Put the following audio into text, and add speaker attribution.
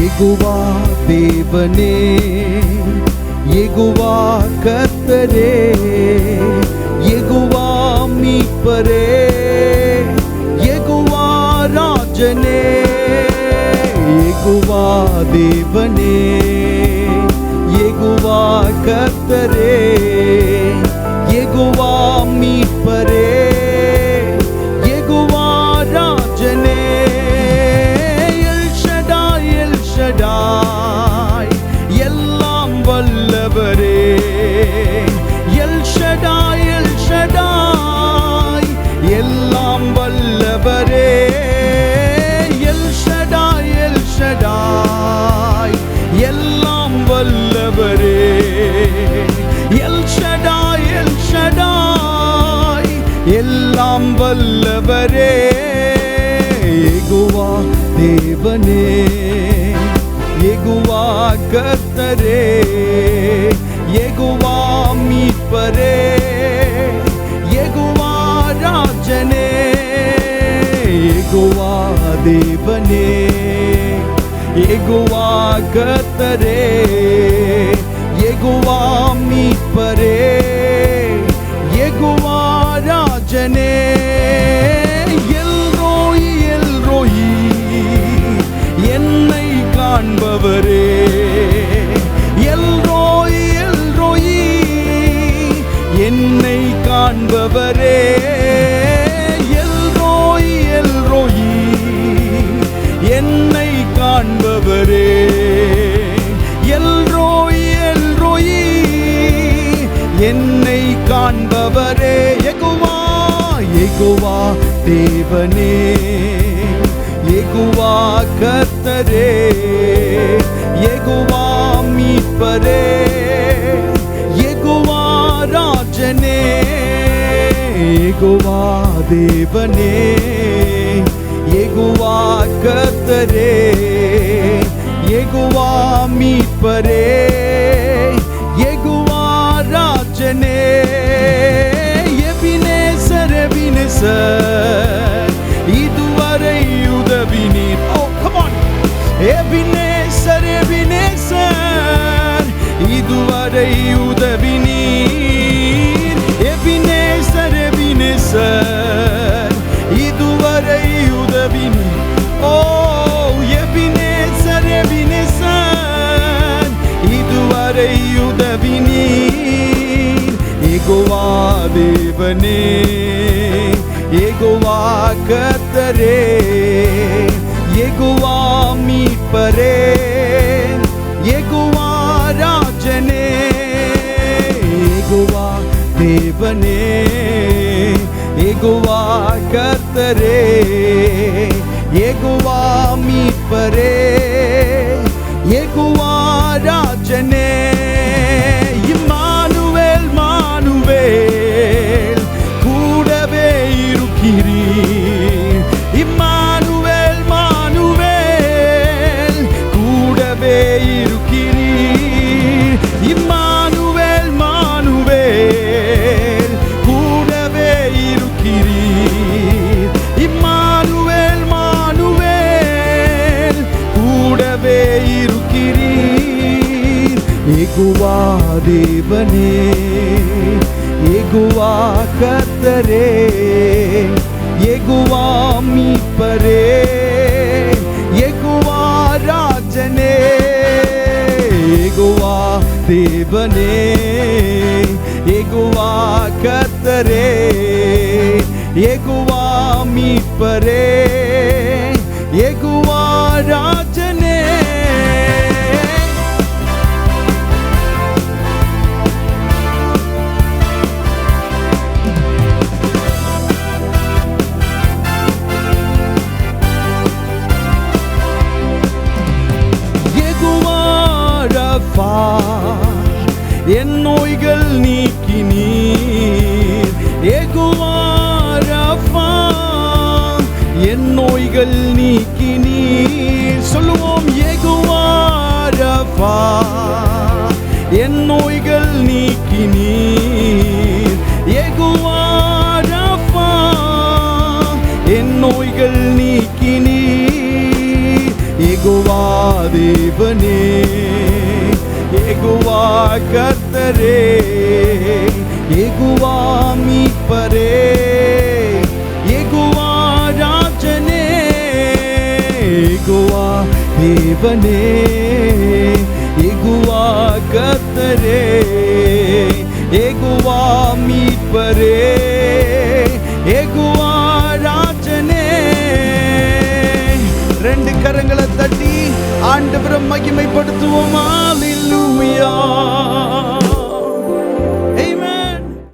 Speaker 1: எகுவா தேவனே எகுவா கத்தரே எகுவா மீட்பரே எகுவா ராஜனே எகுவா தேவனே எகுவா கத்தரே எல்லாம் வல்லவரே. El Shaddai El Shaddai. எல்லாம் வல்லவரே. El Shaddai El Shaddai. எல்லாம் வல்லவரே. எகுவா தேவனே. எகுவா கர்த்தரே. எகுவா மீட்பரே. ராஜனே எகுவா தேவனே எகுவா கத்தரே எகுவா மீட்பரே எகுவா ராஜனே எல்ரோயி எல்ரோயி என்னை காண்பவரே எல்ரோயி எல்ரோயி என்னை காண்பவரே என்னை காண்பவரே எகுவா எகுவா தேவனே எகுவா கத்தரே எகுவா மீட்பரே எகுவா ராஜனே எகுவா தேவனே எகுவா கத்தரே எகுவா மீட்பரே. Ebenezer, Ebenezer İyi duvara iyi uda binir Ebenezer, Ebenezer İyi duvara iyi uda binir Oh, Ebenezer, Ebenezer İyi duvara iyi uda binir Egova devane Egova katare மீட்பரே எகுவா ராஜனே எகுவா தேவனே எகுவா கர்த்தரே எகுவா மீட்பரே எகுவா தேவனே எகுவா கத்தரே எகுவா மீட்பரே எகுவா ராஜனே எகுவா தேவனே எகுவா கத்தரே எகுவா மீட்பரே. எகுவாரப்பா என் நோய்கள் நீக்கி நீர். ஏகுவாரப்பா என் நோய்கள் நீக்கி நீர். சொல்லுவோம் ஏகுவாரப்பா என் நோய்கள் நீக்கி நீர். எகுவாரப்பா கர்த்தரே எகுவா மீட்பரே எகுவா ராஜனே எகுவா தேவனே எகுவா கத்தரே எகுவா மீட்பரே எகுவா ராஜனே. ரெண்டு கரங்களை தட்டி ஆண்டவரை மகிமைப்படுத்துவோம்? ஹalleluya